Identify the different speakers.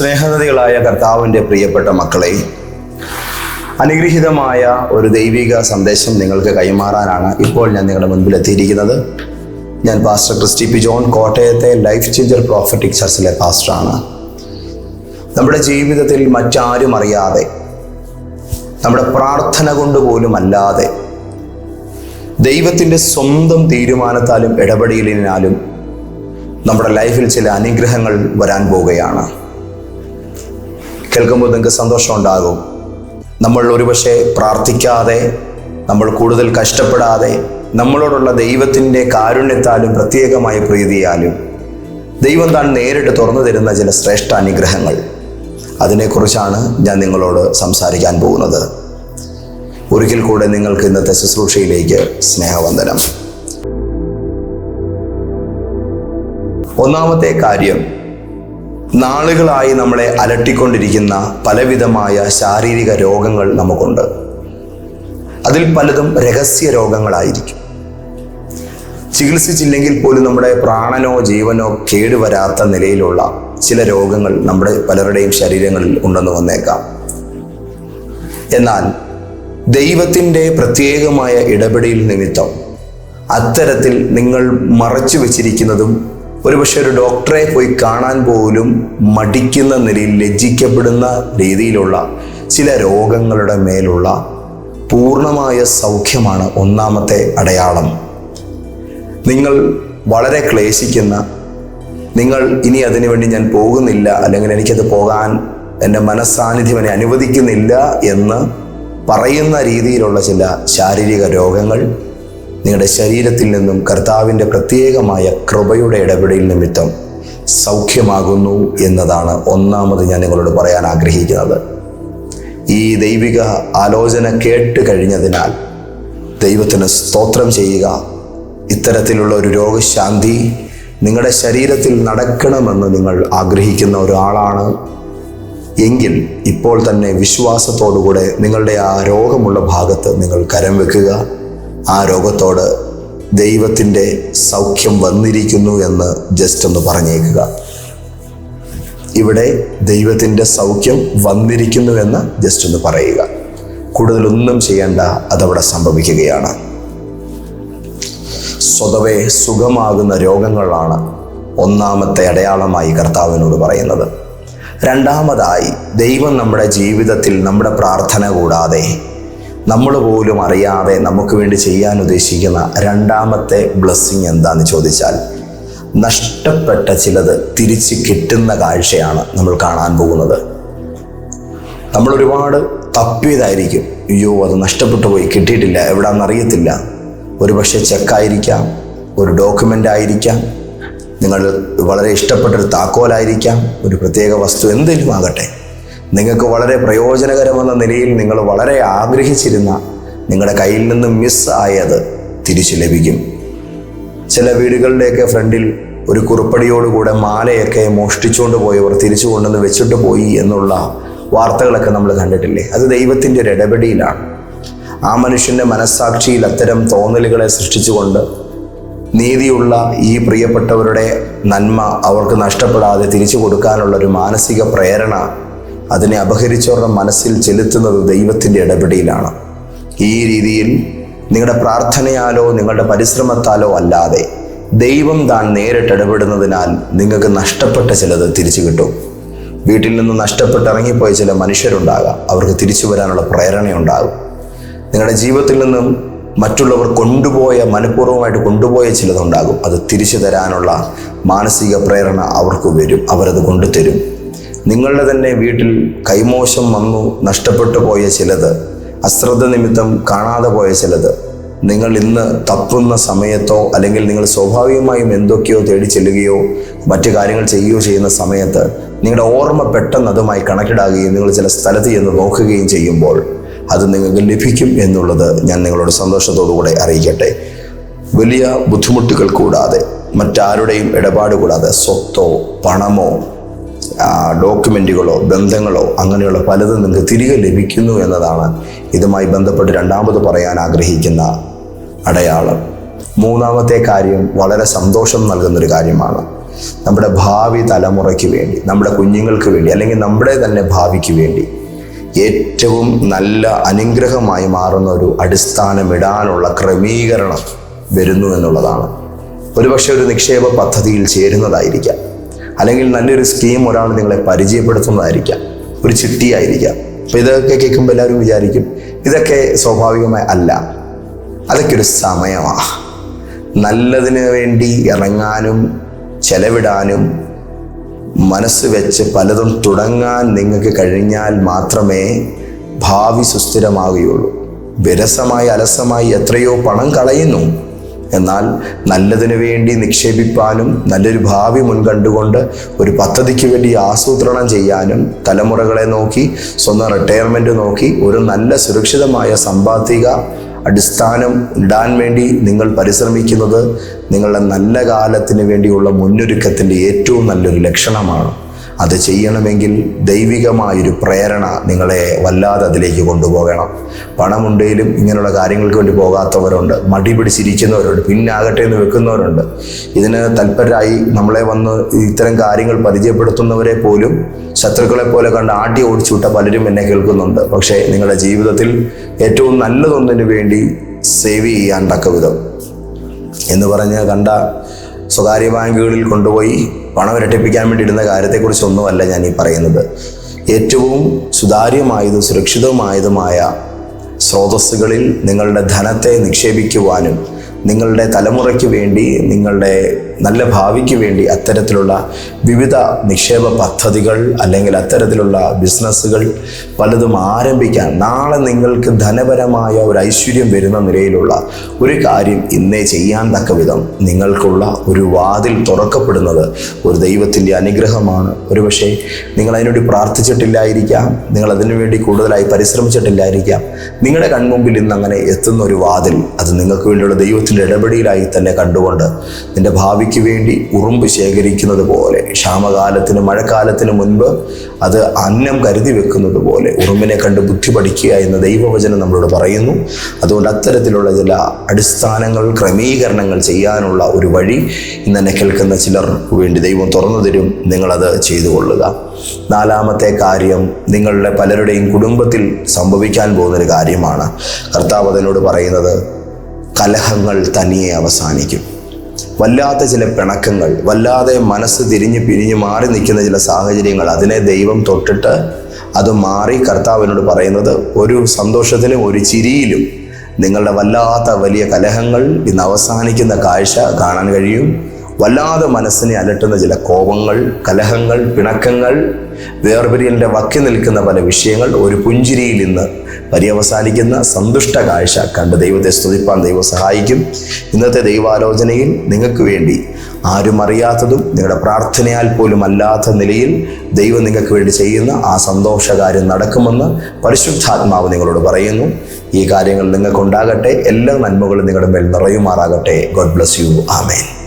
Speaker 1: സ്നേഹനദികളായ കർത്താവിന്റെ പ്രിയപ്പെട്ട മക്കളെ അനുഗ്രഹീതമായ ഒരു ദൈവിക സന്ദേശം നിങ്ങൾക്ക് കൈമാറാനാണ് ഇപ്പോൾ ഞാൻ നിങ്ങളുടെ മുൻപിൽ എത്തിയിരിക്കുന്നത്. ഞാൻ പാസ്റ്റർ ക്രിസ്റ്റി പി. ജോൺ കോട്ടയത്തെ ലൈഫ് ചേഞ്ചർ പ്രോഫറ്റിക് ചർച്ചിലെ പാസ്റ്ററാണ് നമ്മുടെ ജീവിതത്തിൽ മറ്റാരും അറിയാതെ നമ്മുടെ പ്രാർത്ഥന കൊണ്ട് പോലും അല്ലാതെ ദൈവത്തിന്റെ സ്വന്തം തീരുമാനത്താലും ഇടപെടലിനാലും നമ്മുടെ ലൈഫിൽ ചില അനുഗ്രഹങ്ങൾ വരാൻ പോവുകയാണ്. കേൾക്കുമ്പോൾ നിങ്ങൾക്ക് സന്തോഷം ഉണ്ടാകും. നമ്മൾ ഒരുപക്ഷെ പ്രാർത്ഥിക്കാതെ നമ്മൾ കൂടുതൽ കഷ്ടപ്പെടാതെ നമ്മളോടുള്ള ദൈവത്തിന്റെ കാരുണ്യത്താലും പ്രത്യേകമായ പ്രീതിയാലും ദൈവം താൻ നേരിട്ട് തുറന്നു തരുന്ന ചില ശ്രേഷ്ഠ അനുഗ്രഹങ്ങൾ. അതിനെക്കുറിച്ചാണ് ഞാൻ നിങ്ങളോട് സംസാരിക്കാൻ പോകുന്നത്. ഒരിക്കൽ കൂടെ നിങ്ങൾക്ക് ഇന്നത്തെ ശുശ്രൂഷയിലേക്ക് സ്നേഹവന്ദനം. ഒന്നാമത്തെ കാര്യം നാളുകളായി നമ്മളെ അലട്ടിക്കൊണ്ടിരിക്കുന്ന പലവിധമായ ശാരീരിക രോഗങ്ങൾ നമുക്കുണ്ട്. അതിൽ പലതും രഹസ്യ രോഗങ്ങളായിരിക്കും. ചികിത്സിച്ചില്ലെങ്കിൽ പോലും നമ്മുടെ പ്രാണനോ ജീവനോ കേടുവരാത്ത നിലയിലുള്ള ചില രോഗങ്ങൾ നമ്മുടെ പലരുടെയും ശരീരങ്ങളിൽ ഉണ്ടെന്ന് വന്നേക്കാം. എന്നാൽ ദൈവത്തിന്റെ പ്രത്യേകമായ ഇടപെടൽ നിമിത്തം അത്തരത്തിൽ നിങ്ങൾ മറച്ചു വെച്ചിരിക്കുന്നതും ഒരുപക്ഷെ ഒരു ഡോക്ടറെ പോയി കാണാൻ പോലും മടിക്കുന്ന നിലയിൽ ലജ്ജിക്കപ്പെടുന്ന രീതിയിലുള്ള ചില രോഗങ്ങളുടെ മേലുള്ള പൂർണമായ സൗഖ്യമാണ് ഒന്നാമത്തെ അടയാളം. നിങ്ങൾ വളരെ ക്ലേശിക്കുന്ന നിങ്ങൾ ഇനി അതിനുവേണ്ടി ഞാൻ പോകുന്നില്ല അല്ലെങ്കിൽ എനിക്കത് പോകാൻ എന്റെ മനസ്സാന്നിധ്യം എന്നെ അനുവദിക്കുന്നില്ല എന്ന് പറയുന്ന രീതിയിലുള്ള ചില ശാരീരിക രോഗങ്ങൾ നിങ്ങളുടെ ശരീരത്തിൽ നിന്നും കർത്താവിന്റെ പ്രത്യേകമായ കൃപയുടെ ഇടപെടൽ നിമിത്തം സൗഖ്യമാകുന്നു എന്നതാണ് ഒന്നാമത് ഞാൻ നിങ്ങളോട് പറയാൻ ആഗ്രഹിക്കുന്നത്. ഈ ദൈവിക ആലോചന കേട്ട് കഴിഞ്ഞതിനാൽ ദൈവത്തിന് സ്തോത്രം ചെയ്യുക. ഇത്തരത്തിലുള്ള ഒരു രോഗശാന്തി നിങ്ങളുടെ ശരീരത്തിൽ നടക്കണമെന്ന് നിങ്ങൾ ആഗ്രഹിക്കുന്ന ഒരാളാണ്. എങ്കിൽ ഇപ്പോൾ തന്നെ വിശ്വാസത്തോടുകൂടെ നിങ്ങളുടെ ആ രോഗമുള്ള ഭാഗത്ത് നിങ്ങൾ കരം വെക്കുക. ആ രോഗത്തോട് ദൈവത്തിന്റെ സൗഖ്യം വന്നിരിക്കുന്നു എന്ന് ജസ്റ്റ് ഒന്ന് പറഞ്ഞേക്കുക. ഇവിടെ ദൈവത്തിന്റെ സൗഖ്യം വന്നിരിക്കുന്നു എന്ന് ജസ്റ്റ് ഒന്ന് പറയുക. കൂടുതലൊന്നും ചെയ്യേണ്ട അതവിടെ സംഭവിക്കുകയാണ്. സ്വതവേ സുഖമാകുന്ന രോഗങ്ങളാണ് ഒന്നാമത്തെ അടയാളമായി കർത്താവിനോട് പറയുന്നത്. രണ്ടാമതായി ദൈവം നമ്മുടെ ജീവിതത്തിൽ നമ്മുടെ പ്രാർത്ഥന കൂടാതെ നമ്മൾ പോലും അറിയാതെ നമുക്ക് വേണ്ടി ചെയ്യാൻ ഉദ്ദേശിക്കുന്ന രണ്ടാമത്തെ ബ്ലെസ്സിങ് എന്താണെന്ന് ചോദിച്ചാൽ നഷ്ടപ്പെട്ട ചിലത് തിരിച്ച് കിട്ടുന്ന കാഴ്ചയാണ് നമ്മൾ കാണാൻ പോകുന്നത്. നമ്മൾ ഒരുപാട് തപ്പിയതായിരിക്കും. അയ്യോ അത് നഷ്ടപ്പെട്ടു പോയി കിട്ടിയിട്ടില്ല എവിടാന്ന് അറിയത്തില്ല. ഒരു പക്ഷേ ചെക്കായിരിക്കാം ഒരു ഡോക്യുമെന്റ് ആയിരിക്കാം നിങ്ങൾ വളരെ ഇഷ്ടപ്പെട്ടൊരു താക്കോലായിരിക്കാം ഒരു പ്രത്യേക വസ്തു എന്തെങ്കിലും ആകട്ടെ. നിങ്ങൾക്ക് വളരെ പ്രയോജനകരമെന്ന നിലയിൽ നിങ്ങൾ വളരെ ആഗ്രഹിച്ചിരുന്ന നിങ്ങളുടെ കയ്യിൽ നിന്ന് മിസ് ആയത് തിരിച്ചു ലഭിക്കും. ചില വീടുകളുടെയൊക്കെ ഫ്രണ്ടിൽ ഒരു കുറുപ്പടിയോടുകൂടെ മാലയൊക്കെ മോഷ്ടിച്ചുകൊണ്ട് പോയവർ തിരിച്ചു കൊണ്ടുവന്ന് വെച്ചിട്ട് പോയി എന്നുള്ള വാർത്തകളൊക്കെ നമ്മൾ കണ്ടിട്ടില്ലേ? അത് ദൈവത്തിന്റെ ഒരു ഇടപെടിയിലാണ് ആ മനുഷ്യന്റെ മനസ്സാക്ഷിയിൽ അത്തരം തോന്നലുകളെ സൃഷ്ടിച്ചുകൊണ്ട് നീതിയുള്ള ഈ പ്രിയപ്പെട്ടവരുടെ നന്മ അവർക്ക് നഷ്ടപ്പെടാതെ തിരിച്ചു കൊടുക്കാനുള്ള ഒരു മാനസിക പ്രേരണ അതിനെ അപഹരിച്ചവരുടെ മനസ്സിൽ ചെലുത്തുന്നത് ദൈവത്തിന്റെ ഇടപെടിയിലാണ് ഈ രീതിയിൽ നിങ്ങളുടെ പ്രാർത്ഥനയാലോ നിങ്ങളുടെ പരിശ്രമത്താലോ അല്ലാതെ ദൈവം താൻ നേരിട്ട് ഇടപെടുന്നതിനാൽ നിങ്ങൾക്ക് നഷ്ടപ്പെട്ട ചിലത് തിരിച്ചു കിട്ടും. വീട്ടിൽ നിന്ന് നഷ്ടപ്പെട്ട് ഇറങ്ങിപ്പോയ ചില മനുഷ്യരുണ്ടാകാം. അവർക്ക് തിരിച്ചു വരാനുള്ള പ്രേരണയുണ്ടാകും. നിങ്ങളുടെ ജീവിതത്തിൽ നിന്നും മറ്റുള്ളവർ കൊണ്ടുപോയ മനഃപൂർവമായിട്ട് കൊണ്ടുപോയ ചിലതുണ്ടാകും. അത് തിരിച്ചു തരാനുള്ള മാനസിക പ്രേരണ അവർക്ക് വരും. അവരത് കൊണ്ടുതരും. നിങ്ങളുടെ തന്നെ വീട്ടിൽ കൈമോശം വന്നു നഷ്ടപ്പെട്ടു പോയ ചിലത് അശ്രദ്ധ നിമിത്തം കാണാതെ പോയ ചിലത് നിങ്ങൾ ഇന്ന് തപ്പുന്ന സമയത്തോ അല്ലെങ്കിൽ നിങ്ങൾ സ്വാഭാവികമായും എന്തൊക്കെയോ തേടി ചെല്ലുകയോ മറ്റു കാര്യങ്ങൾ ചെയ്യുകയോ ചെയ്യുന്ന സമയത്ത് നിങ്ങളുടെ ഓർമ്മ പെട്ടെന്ന് അതുമായി കണക്റ്റഡ് ആകുകയും നിങ്ങൾ ചില സ്ഥലത്ത് ചെന്ന് നോക്കുകയും ചെയ്യുമ്പോൾ അത് നിങ്ങൾക്ക് ലഭിക്കും എന്നുള്ളത് ഞാൻ നിങ്ങളോട് സന്തോഷത്തോടുകൂടെ അറിയിക്കട്ടെ. വലിയ ബുദ്ധിമുട്ടുകൾ കൂടാതെ മറ്റാരുടെയും ഇടപാട് കൂടാതെ സ്വത്തോ പണമോ ഡോക്യുമെന്റുകളോ ബന്ധങ്ങളോ അങ്ങനെയുള്ള പലതും നിങ്ങൾക്ക് തിരികെ ലഭിക്കുന്നു എന്നതാണ് ഇതുമായി ബന്ധപ്പെട്ട് രണ്ടാമത് പറയാൻ ആഗ്രഹിക്കുന്ന അടയാളം. മൂന്നാമത്തെ കാര്യം വളരെ സന്തോഷം നൽകുന്നൊരു കാര്യമാണ്. നമ്മുടെ ഭാവി തലമുറയ്ക്ക് വേണ്ടി നമ്മുടെ കുഞ്ഞുങ്ങൾക്ക് വേണ്ടി അല്ലെങ്കിൽ നമ്മുടെ തന്നെ ഭാവിക്ക് വേണ്ടി ഏറ്റവും നല്ല അനുഗ്രഹമായി മാറുന്ന ഒരു അടിസ്ഥാനമിടാനുള്ള ക്രമീകരണം വരുന്നു എന്നുള്ളതാണ്. ഒരുപക്ഷെ ഒരു നിക്ഷേപ പദ്ധതിയിൽ ചേരുന്നതായിരിക്കാം. അല്ലെങ്കിൽ നല്ലൊരു സ്കീം ഒരാൾ നിങ്ങളെ പരിചയപ്പെടുത്തുന്നതായിരിക്കാം. ഒരു ചിട്ടിയായിരിക്കാം. അപ്പൊ ഇതൊക്കെ കേൾക്കുമ്പോൾ എല്ലാവരും വിചാരിക്കും ഇതൊക്കെ സ്വാഭാവികമായി അല്ല. അതൊക്കെ ഒരു സമയമാണ് നല്ലതിന് വേണ്ടി ഇറങ്ങാനും ചെലവിടാനും മനസ്സ് വെച്ച് പലതും തുടങ്ങാൻ നിങ്ങൾക്ക് കഴിഞ്ഞാൽ മാത്രമേ ഭാവി സുസ്ഥിരമാവുകയുള്ളൂ. വിരസമായി അലസമായി എത്രയോ പണം കളയുന്നു. എന്നാൽ നല്ലതിനു വേണ്ടി നിക്ഷേപിപ്പാനും നല്ലൊരു ഭാവി മുൻകണ്ടുകൊണ്ട് ഒരു പദ്ധതിക്ക് വേണ്ടി ആസൂത്രണം ചെയ്യാനും തലമുറകളെ നോക്കി സ്വന്തം റിട്ടയർമെന്റ് നോക്കി ഒരു നല്ല സുരക്ഷിതമായ സമ്പാദിക അടിസ്ഥാനം ഇടാൻ വേണ്ടി നിങ്ങൾ പരിശ്രമിക്കുന്നത് നിങ്ങളുടെ നല്ല കാലത്തിന് വേണ്ടിയുള്ള മുന്നൊരുക്കത്തിന്റെ ഏറ്റവും നല്ലൊരു ലക്ഷണമാണ്. അത് ചെയ്യണമെങ്കിൽ ദൈവികമായൊരു പ്രേരണ നിങ്ങളെ വല്ലാതെ അതിലേക്ക് കൊണ്ടുപോകണം. പണമുണ്ടെങ്കിലും ഇങ്ങനെയുള്ള കാര്യങ്ങൾക്ക് വേണ്ടി പോകാത്തവരുണ്ട്. മടി പിടിച്ചിരിക്കുന്നവരുണ്ട് പിന്നാകട്ടെ എന്ന് വെക്കുന്നവരുണ്ട്. ഇതിന് തൽപരരായി നമ്മളെ വന്ന് ഇത്തരം കാര്യങ്ങൾ പരിചയപ്പെടുത്തുന്നവരെ പോലും ശത്രുക്കളെ പോലെ കണ്ട് ആട്ടി ഓടിച്ചു വിട്ട പലരും എന്നെ കേൾക്കുന്നുണ്ട്. പക്ഷേ നിങ്ങളുടെ ജീവിതത്തിൽ ഏറ്റവും നല്ലതൊന്നിനു വേണ്ടി സേവ് ചെയ്യാൻ തക്ക വിധം എന്ന് പറഞ്ഞ് കണ്ട സ്വകാര്യ ബാങ്കുകളിൽ കൊണ്ടുപോയി പണം ഇരട്ടിപ്പിക്കാൻ വേണ്ടി ഇടുന്ന കാര്യത്തെക്കുറിച്ചൊന്നുമല്ല ഞാൻ ഈ പറയുന്നത്. ഏറ്റവും സുതാര്യമായതും സുരക്ഷിതവുമായതുമായ സ്രോതസ്സുകളിൽ നിങ്ങളുടെ ധനത്തെ നിക്ഷേപിക്കുവാനും നിങ്ങളുടെ തലമുറയ്ക്ക് വേണ്ടി നിങ്ങളുടെ നല്ല ഭാവിക്ക് വേണ്ടി അത്തരത്തിലുള്ള വിവിധ നിക്ഷേപ പദ്ധതികൾ അല്ലെങ്കിൽ അത്തരത്തിലുള്ള ബിസിനസ്സുകൾ പലതും ആരംഭിക്കാൻ നാളെ നിങ്ങൾക്ക് ധനപരമായ ഒരു ഐശ്വര്യം വരുന്ന നിലയിലുള്ള ഒരു കാര്യം ഇന്നേ ചെയ്യാൻ തക്ക വിധം നിങ്ങൾക്കുള്ള ഒരു വാതിൽ തുറക്കപ്പെടുന്നത് ഒരു ദൈവത്തിന്റെ അനുഗ്രഹമാണ്. ഒരുപക്ഷെ നിങ്ങൾ അതിനുവേണ്ടി പ്രാർത്ഥിച്ചിട്ടില്ലായിരിക്കാം നിങ്ങൾ അതിനു വേണ്ടി കൂടുതലായി പരിശ്രമിച്ചിട്ടില്ലായിരിക്കാം. നിങ്ങളുടെ കൺമുമ്പിൽ ഇന്ന് അങ്ങനെ എത്തുന്ന ഒരു വാതിൽ അത് നിങ്ങൾക്ക് വേണ്ടിയുള്ള ദൈവത്തിന്റെ ഇടപെടിയിലായി തന്നെ കണ്ടുകൊണ്ട് നിന്റെ ഭാവിക്ക് വേണ്ടി ഉറുമ്പ് ശേഖരിക്കുന്നത് പോലെ ക്ഷാമകാലത്തിന് മഴക്കാലത്തിന് മുൻപ് അത് അന്നം കരുതി വെക്കുന്നത് പോലെ ഉറുമ്പിനെ കണ്ട് ബുദ്ധി പഠിക്കുക എന്ന ദൈവവചനം നമ്മളോട് പറയുന്നു. അതുകൊണ്ട് അത്തരത്തിലുള്ള ചില അടിസ്ഥാനങ്ങൾ ക്രമീകരണങ്ങൾ ചെയ്യാനുള്ള ഒരു വഴി ഇന്ന് കേൾക്കുന്ന ചിലർക്ക് വേണ്ടി ദൈവം തുറന്നു തരും. നിങ്ങളത് ചെയ്തു കൊള്ളുക. നാലാമത്തെ കാര്യം നിങ്ങളുടെ പലരുടെയും കുടുംബത്തിൽ സംഭവിക്കാൻ പോകുന്നൊരു കാര്യമാണ്. കർത്താവ് അതിനോട് പറയുന്നത് കലഹങ്ങൾ തനിയെ അവസാനിക്കും. വല്ലാത്ത ചില പിണക്കങ്ങൾ വല്ലാതെ മനസ്സ് തിരിഞ്ഞ് പിരിഞ്ഞ് മാറി നിൽക്കുന്ന ചില സാഹചര്യങ്ങൾ അതിനെ ദൈവം തൊട്ടിട്ട് അത് മാറി കർത്താവിനോട് പറയുന്നത് ഒരു സന്തോഷത്തിലും ഒരു ചിരിയിലും നിങ്ങളുടെ വല്ലാത്ത വലിയ കലഹങ്ങൾ ഇന്ന് അവസാനിക്കുന്ന കാഴ്ച കാണാൻ കഴിയും. വല്ലാതെ മനസ്സിനെ അലട്ടുന്ന ചില കോപങ്ങൾ കലഹങ്ങൾ പിണക്കങ്ങൾ വേർപിരിയലിന്റെ വക്കി നിൽക്കുന്ന പല വിഷയങ്ങൾ ഒരു പുഞ്ചിരിയിൽ ഇന്ന് പര്യവസാനിക്കുന്ന സന്തുഷ്ട കാഴ്ച കണ്ട് ദൈവത്തെ സ്തുതിപ്പാൻ ദൈവം സഹായിക്കും. ഇന്നത്തെ ദൈവാലോചനയിൽ നിങ്ങൾക്ക് വേണ്ടി ആരും അറിയാത്തതും നിങ്ങളുടെ പ്രാർത്ഥനയാൽ പോലും അല്ലാത്ത നിലയിൽ ദൈവം നിങ്ങൾക്ക് വേണ്ടി ചെയ്യുന്ന ആ സന്തോഷകാര്യം നടക്കുമെന്ന് പരിശുദ്ധാത്മാവ് നിങ്ങളോട് പറയുന്നു. ഈ കാര്യങ്ങൾ നിങ്ങൾക്കുണ്ടാകട്ടെ. എല്ലാ നന്മകളും നിങ്ങളുടെ മേൽ നിറയുമാറാകട്ടെ. God bless you amen